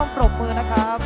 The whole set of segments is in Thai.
ต้องปรบมือนะครับ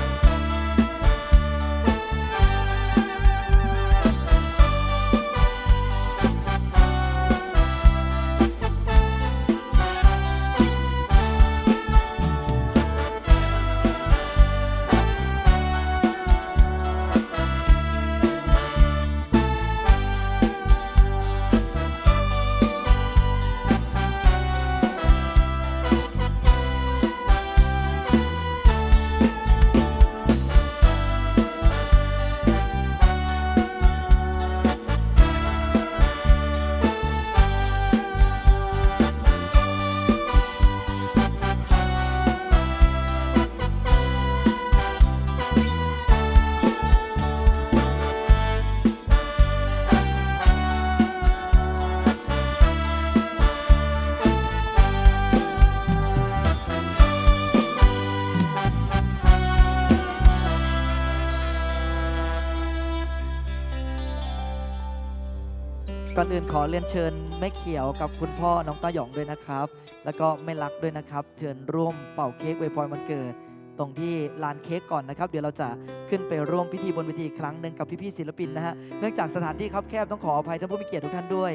ก่อนอื่นขอเรียนเชิญแม่เขียวกับคุณพ่อน้องต้าหยองด้วยนะครับ แล้วก็แม่รักด้วยนะครับ เชิญร่วมเป่าเค้กไวยพรวันเกิด ตรงที่ลานเค้กก่อนนะครับ เดี๋ยวเราจะขึ้นไปร่วมพิธีบนเวทีอีกครั้งหนึ่งกับพี่ๆศิลปินนะฮะ เนื่องจากสถานที่ครับแคบต้องขออภัยท่านผู้มีเกียรติทุกท่านด้วย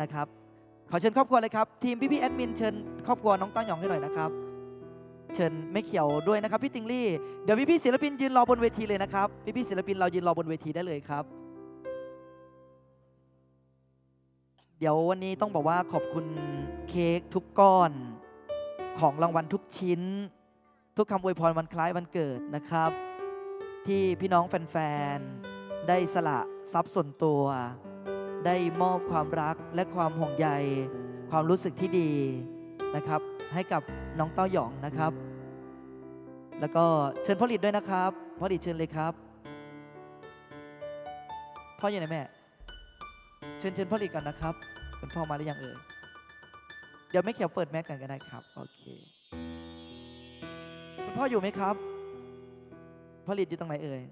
นะครับ ขอเชิญครอบครัวเลยครับ ทีมพี่ๆแอดมินเชิญครอบครัวน้องต้าหยองให้หน่อยนะครับ เชิญแม่เขียวด้วยนะครับพี่ติงลี่ เดี๋ยวพี่ๆศิลปินยืนรอบนเวทีเลยนะครับ พี่ๆศิลปินเรายืนรอบนเวทีได้เลยครับ เดี๋ยววันนี้ต้องบอกว่าขอบคุณเค้กทุกก้อน ของรางวัลทุกชิ้น ทุกคำอวยพรวันคล้ายวันเกิดนะครับ ที่พี่น้องแฟนๆ ได้สละทรัพย์ส่วนตัว ได้มอบความรักและความห่วงใย ความรู้สึกที่ดีนะครับ ให้กับน้องเต้าหยองนะครับ แล้วก็เชิญพ่อหลิดด้วยนะครับพ่อหลิดเชิญเลยครับพ่ออยู่ไหนแม่ เชิญเชิญพ่อหลีกก่อนนะครับคุณพ่อมาหรือยังเอ่ย เดี๋ยวไม่เขียวเปิดแมสกันก็ได้ครับ โอเค คุณพ่ออยู่ไหมครับ พ่อหลีดอยู่ตรงไหนเอ่ย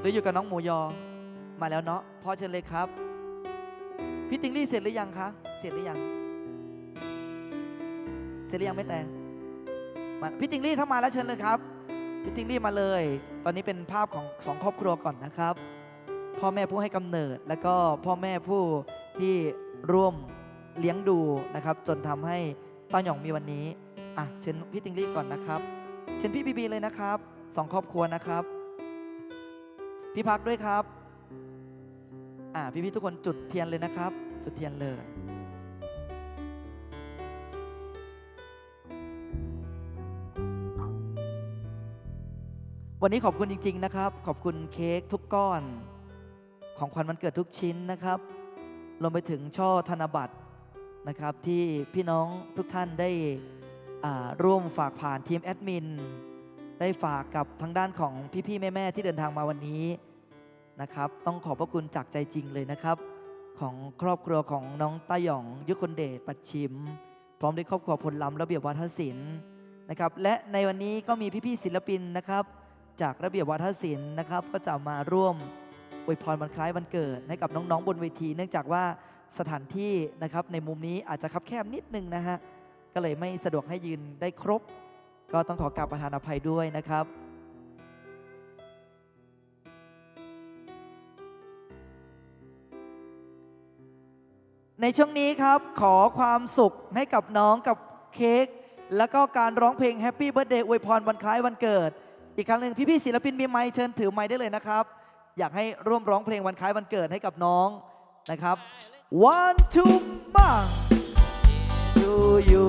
หรืออยู่กับน้องหมูยอ มาแล้วเนาะ พ่อเชิญเลยครับ พี่ติงลี่เสร็จหรือยังคะ เสร็จหรือยัง เสร็จหรือยังไม่แต่มาพี่ติงลี่ถ้ามาแล้วเชิญเลยครับ พี่ติงลี่มาเลย ตอนนี้เป็นภาพของสองครอบครัวก่อนนะครับ พ่อแม่ผู้ให้กำเนิด แล้วก็พ่อแม่ผู้ที่ร่วมเลี้ยงดูนะครับ จนทำให้ต้าหยองมีวันนี้อะเชิญพี่ติงลี่ก่อนนะครับ เชิญพี่บีบีเลยนะครับสองครอบครัวนะครับ พี่พักด้วยครับอะพี่ๆทุกคนจุดเทียนเลยนะครับ จุดเทียนเลยวันนี้ขอบคุณจริง ๆ นะครับ ขอบคุณเค้กทุกก้อน ของขวัญวันเกิดทุกชิ้นนะครับรวมไปถึงช่อธนบัตรนะครับ ที่พี่น้องทุกท่านได้ร่วมฝากผ่านทีมแอดมินได้ฝากกับทางด้านของพี่ๆแม่ๆที่เดินทางมาวันนี้นะครับ ต้องขอบพระคุณจากใจจริงเลยนะครับ ของครอบครัวของน้องตาหยอง ยุคนเดชปัดชิม พร้อมด้วยครอบครัวพลล้ำระเบียบวัฒนศิลป์นะครับ และในวันนี้ก็มีพี่ๆศิลปินนะครับ จากระเบียบวัฒนศิลป์นะครับ ก็จะมาร่วม อวยพรวันคล้ายวันเกิดให้กับน้องๆบนเวที เนื่องจากว่าสถานที่นะครับในมุมนี้อาจจะคับแคบนิดนึงนะฮะก็เลยไม่สะดวกให้ยืนได้ครบ ก็ต้องขอกราบประธานอภัยด้วยนะครับในช่วงนี้ครับขอความสุขให้กับน้องกับเค้กแล้วก็การร้องเพลง Happy Birthday อวยพรวันคล้ายวันเกิด อีกครั้งหนึ่งพี่ๆศิลปินมีไมค์เชิญถือไมค์ได้เลยนะครับ อยากให้ร่วมร้องเพลงวันคล้ายวันเกิดให้กับน้องนะครับ one two bang to you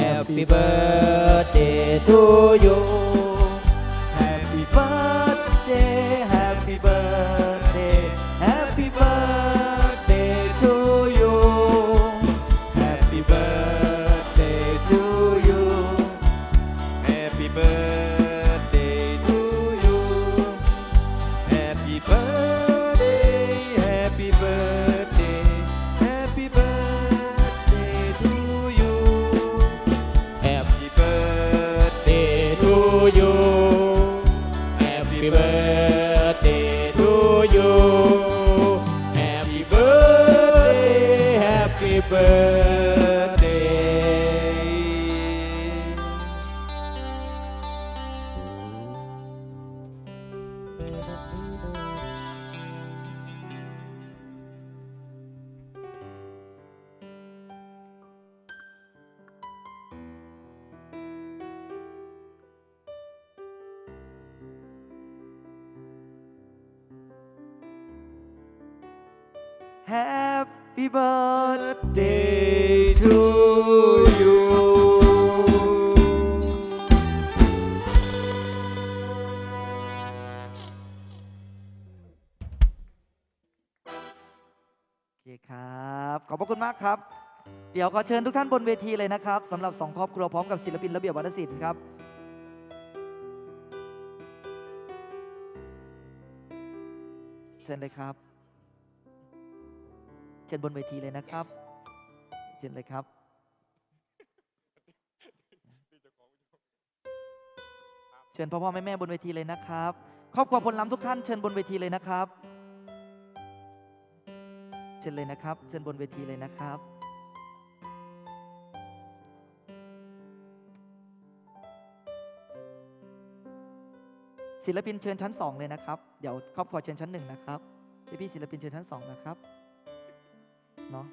Happy birthday to you Happy birthday to you โอเคครับ ขอบพระคุณมากครับ เดี๋ยวขอเชิญทุกท่านบนเวทีเลยนะครับสำหรับสองครอบครัวพร้อมกับศิลปินระเบียบวัฒนศิลป์ครับเชิญเลยครับ เชิญบนเวทีเลยนะครับ เชิญเลยครับ เชิญพ่อพ่อแม่แม่บนเวทีเลยนะครับ ครอบครัวพลล้ำทุกท่านเชิญบนเวทีเลยนะครับ เชิญเลยนะครับ เชิญบนเวทีเลยนะครับศิลปินเชิญชั้นสองเลยนะครับ เดี๋ยวครอบครัวเชิญชั้นหนึ่งนะครับพี่พี่ศิลปินเชิญชั้นสองนะครับ เนาะ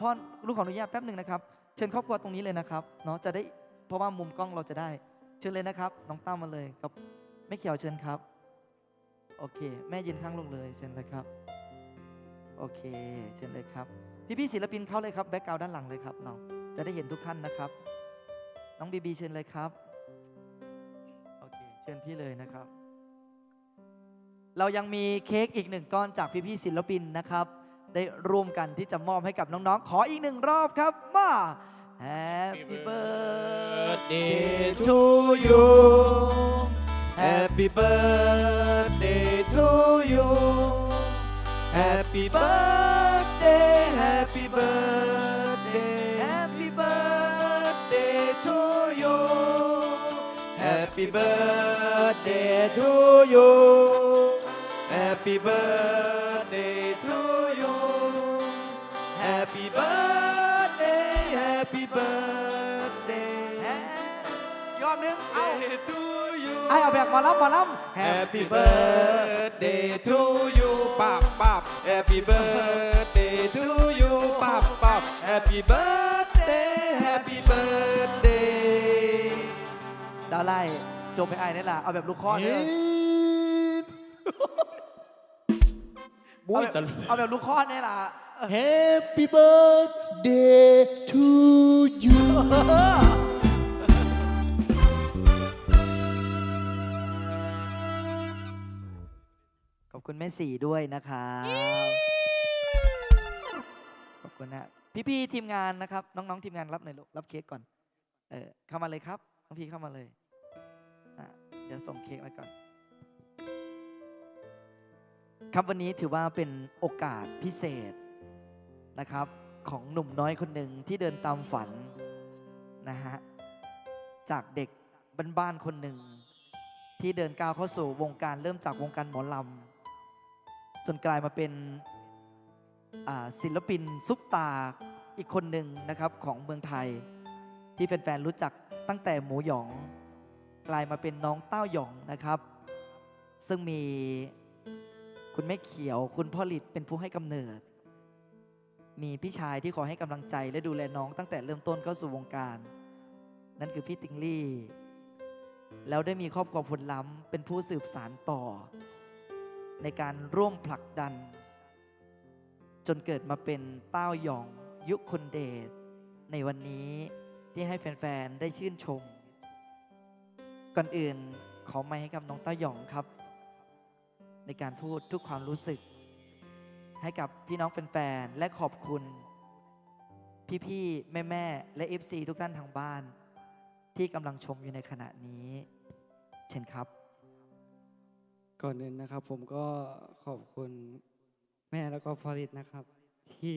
พ่อลูกขออนุญาตแป๊บหนึ่งนะครับ เชิญครอบครัวตรงนี้เลยนะครับเนาะจะได้เพราะว่ามุมกล้องเราจะได้ เชิญเลยนะครับ น้องตั้มมาเลยกับแม่เขียวเชิญครับ โอเค แม่ยืนข้างลงเลยเชิญเลยครับ โอเค เชิญเลยครับ พี่ๆศิลปินเข้าเลยครับแบ็กกราวด้านหลังเลยครับเนาะจะได้เห็นทุกท่านนะครับ น้องบีบีเชิญเลยครับโอเคเชิญพี่เลยนะครับ เรายังมีเค้กอีกหนึ่งก้อนจากพี่ๆศิลปินนะครับ ได้ร่วมกันที่จะมอบให้กับน้องๆ ขออีกหนึ่งรอบครับมา Happy birthday to you Happy birthday to you Happy birthday Happy birthday Happy birthday to you Happy birthday to you Happy birthday ไอเอาแบบหมาล้ำหมาล้ำ Happy birthday to you ปับปับ Happy birthday to you ปับปับ Happy birthday Happy birthday ดาวไล่จบไปไอ้นี่แหละเอาแบบลูกคอเด้อ บุ้ยตล เอาแบบลูกคอนี่แหละ Happy birthday to you ขอบคุณแม่สี่ด้วยนะครับขอบคุณนะพี่ๆทีมงานนะครับ น้องๆทีมงานรับหน่อยลูกรับเค้กก่อน เออเข้ามาเลยครับน้องพี่เข้ามาเลยอะเดี๋ยวส่งเค้กไว้ก่อน ครับวันนี้ถือว่าเป็นโอกาสพิเศษนะครับ ของหนุ่มน้อยคนหนึ่งที่เดินตามฝันนะฮะจากเด็กบ้านๆคนหนึ่งที่เดินก้าวเข้าสู่วงการเริ่มจากวงการหมอลำ จนกลายมาเป็นศิลปินซุปตาอีกคนหนึ่งนะครับของเมืองไทย ที่แฟนๆรู้จักตั้งแต่หมูหยอง กลายมาเป็นน้องเต้าหยองนะครับ ซึ่งมีคุณแม่เขียวคุณพ่อหลิดเป็นผู้ให้กำเนิด มีพี่ชายที่ขอให้กำลังใจและดูแลน้องตั้งแต่เริ่มต้นเข้าสู่วงการ นั่นคือพี่ติงลี่ แล้วได้มีครอบครัวผลล้ำเป็นผู้สืบสารต่อ ในการร่วมผลักดัน จนเกิดมาเป็นเต้าหยองยุคคนเดชในวันนี้ที่ให้แฟน ๆ ได้ชื่นชม ก่อนอื่นขอไม้ให้กับน้องเต้าหยองครับ ในการพูดทุกความรู้สึก ให้กับพี่น้องแฟน ๆ และขอบคุณ พี่ๆแม่ ๆ และ FC ทุกท่านทางบ้าน ที่กำลังชมอยู่ในขณะนี้ เช่นครับ ก่อนอื่นนะครับ ผมก็ขอบคุณแม่แล้วก็พอลิตนะครับ ที่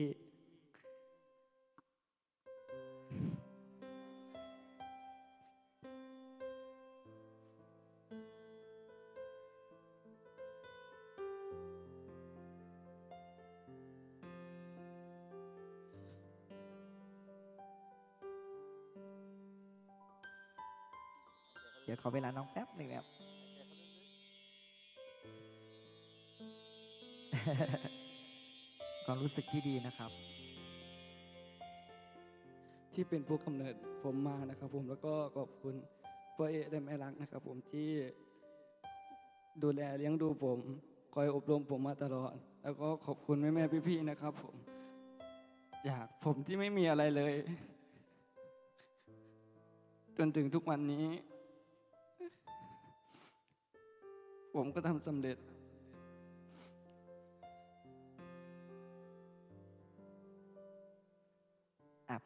เดี๋ยวขอเวลาน้องแป๊บหนึ่งนะครับ ความรู้สึกที่ดีนะครับ ที่เป็นผู้กำเนิดผมมานะครับ ผมแล้วก็ขอบคุณพ่อเอและแม่รักนะครับ ผมที่ดูแลเลี้ยงดูผม คอยอบรมผมมาตลอด แล้วก็ขอบคุณแม่แม่ๆพี่ๆนะครับ ผมจากผมที่ไม่มีอะไรเลย จนถึงทุกวันนี้ ผมก็ทำสำเร็จ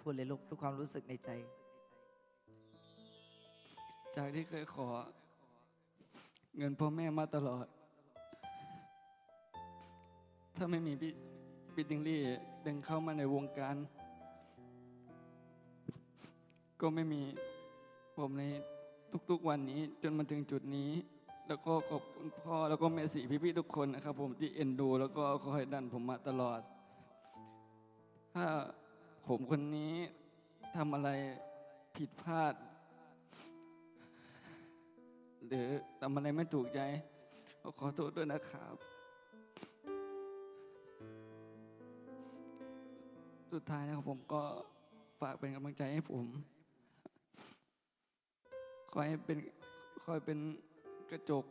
พูดเลยลูกทุกความรู้สึกในใจ จากที่เคยขอ เงินพ่อแม่มาตลอด ถ้าไม่มีพี่พี่ติงลี่ดึงเข้ามาในวงการ ก็ไม่มีผมในทุกๆวันนี้จนมาถึงจุดนี้ แล้วก็ขอบคุณพ่อแล้วก็แม่สีพี่ๆทุกคนนะครับ ผมที่เอ็นดู แล้วก็คอยดันผมมาตลอด ถ้า ผมคนนี้ทำอะไรผิดพลาด หรือทำอะไรไม่ถูกใจก็ขอโทษด้วยนะครับ สุดท้ายนะครับผมก็ฝากเป็นกำลังใจให้ผม คอยเป็นคอยเป็นกระจก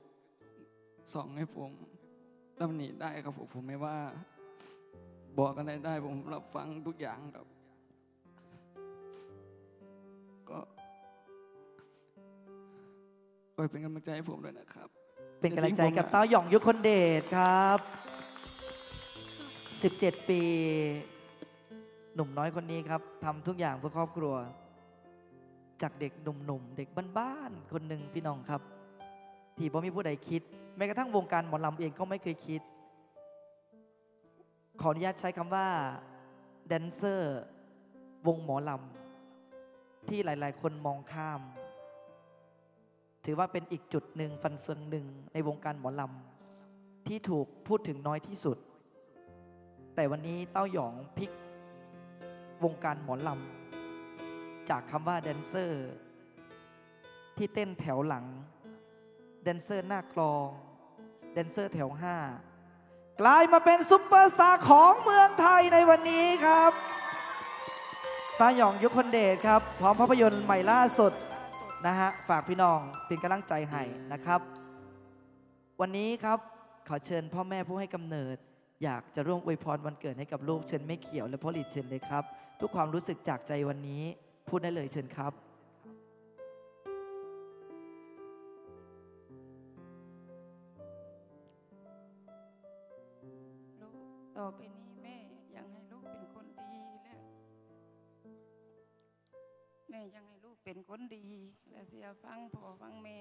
ส่องให้ผมตำหนิได้ครับผมผมไม่ว่า บอกอะไรได้ผมรับฟังทุกอย่างครับ คอยเป็นกำลังใจให้ผมด้วยนะครับ เป็นกำลังใจกับจริงๆผมอะเต้าหยองยุคคนเดชครับ 17 ปี หนุ่มน้อยคนนี้ครับทำทุกอย่างเพื่อครอบครัว จากเด็กหนุ่มๆ เด็กบ้านๆ คนหนึ่งพี่น้องครับ ที่บ่มีผู้ใดคิด แม้กระทั่งวงการหมอลำเองก็ไม่เคยคิด ขออนุญาตใช้คำว่าแดนเซอร์ วงหมอลำที่หลาย ๆ คนมองข้าม ถือว่าเป็นอีกจุดหนึ่งฟันเฟืองหนึ่งในวงการหมอลำที่ถูกพูดถึงน้อยที่สุด แต่วันนี้เต้าหยองพลิกวงการหมอลำจากคำว่าแดนเซอร์ ที่เต้นแถวหลัง แดนเซอร์หน้ากลอง แดนเซอร์แถวห้ากลายมาเป็นซุปเปอร์สตาร์ของเมืองไทยในวันนี้ครับตาหยองยุคคนเดชครับ พร้อมภาพยนตร์ใหม่ล่าสุด นะฮะฝากพี่น้องเป็นกำลังใจให้นะครับ วันนี้ครับขอเชิญพ่อแม่ผู้ให้กำเนิด อยากจะร่วมอวยพรวันเกิดให้กับลูกเชิญไม่เขียวและพ่อหลีดเชิญเลยครับ ทุกความรู้สึกจากใจวันนี้ พูดได้เลยเชิญครับลูกต่อไปนี้แม่ยังให้ลูกเป็นคนดีและแม่ยังให้ เป็นคนดี และเสียฟังพ่อฟังแม่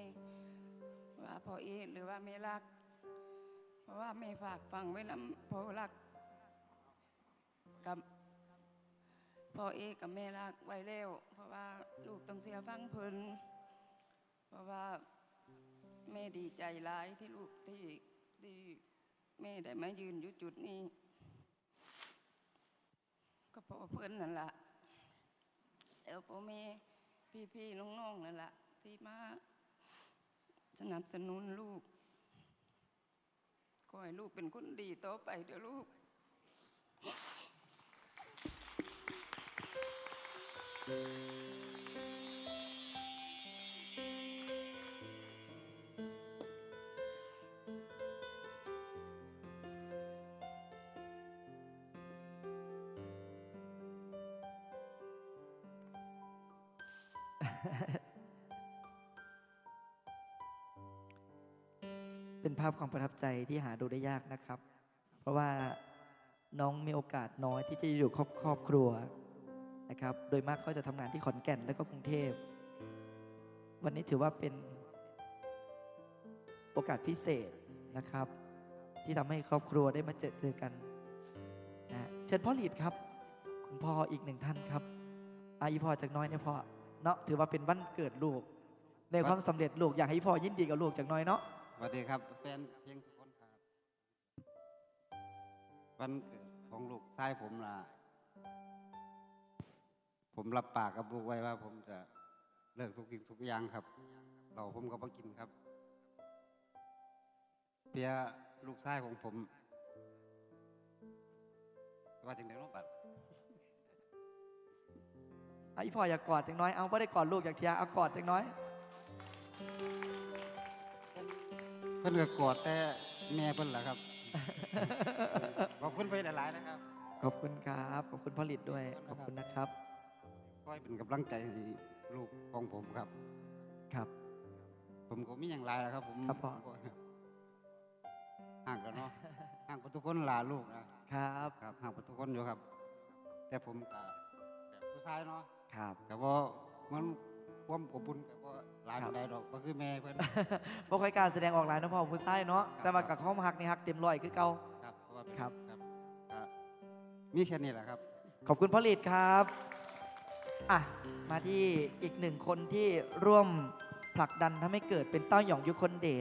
ว่าพ่อเอหรือว่าแม่รัก เพราะว่าแม่ฝากฟังไว้นำพ่อรักกับพ่อเอกับแม่รักไว้แล้ว เพราะว่าลูกต้องเสียฟังเพิ่นเพราะว่าแม่ดีใจร้ายที่ลูกที่ที่แม่ได้มายืนอยู่จุดนี้ ก็เพราะเพื่อนนั่นแหละแล้วพ่อแม่ พี่ๆน้องๆนั่นแหละที่มาสนับสนุนลูกขอให้ลูกเป็นคนดีต่อไปเดี๋ยวลูก เป็นภาพความประทับใจที่หาดูได้ยากนะครับ เพราะว่าน้องมีโอกาสน้อยที่จะอยู่ครอบครอบครัวนะครับ โดยมากก็จะทำงานที่ขอนแก่นและก็กรุงเทพ วันนี้ถือว่าเป็นโอกาสพิเศษนะครับ ที่ทำให้ครอบครัวได้มาเจอเจอกันนะเชิญพ่อหลีดครับ คุณพ่ออีกหนึ่งท่านครับอาอีพ่อจากน้อยเนี่ยพ่อ เนาะถือว่าเป็นวันเกิดลูก ในความสำเร็จลูกอยากให้พ่อยินดีกับลูกจากน้อยเนาะสวัสดีครับแฟนเพลงทุคนครับวันเกิดของลูกชายผมล่ะผมรับปากกับลูกไว้ว่า ผมจะเลิกทุกสิ่งทุกอย่างครับ เราผมก็มากินครับเพียลูกชายของผม ว่าจังไดน้องบัดอ่ะอีพ่ออยากกอดจังน้อย เอาไ่ได้กอดลูกอยากเทียเอากอดจังน้อย เพิ่นก็กอดแต่แม่เพิ่นล่ะครับ ขอบคุณไปหลายๆนะครับขอบคุณครับ ขอบคุณผลิตด้วย ขอบคุณนะครับ คอยเป็นกำลังใจให้ลูกของผมครับ ครับ ผมก็มีอย่างไรแล้วครับ ผมครับพ่อผมก็ห่างกันเนาะห่างกันทุกคนลาลูกนะครับ ครับห่างกันทุกคนอยู่ครับ แต่ผมกับแบบผู้ชายเนาะ ครับแต่ว่ามันความอบอุ่นแต่ว่าหลายครับไม่ได้ดอกก็คือแม่เพื่อนบ่ค่อยกล้ารแสดงออกหลายเนาะพ่อผู้ชายเนาะแต่ว่ากับข้อมหักนี่หักเต็มร้อยคือเก่า ครับเพราะว่าครับครับ ก็มีแค่นี้แหละครับ ขอบคุณผลิตครับอะมาที่อีกหนึ่งคนที่ร่วมผลักดันทำให้เกิดเป็นเต้าหย่องยุคนเดช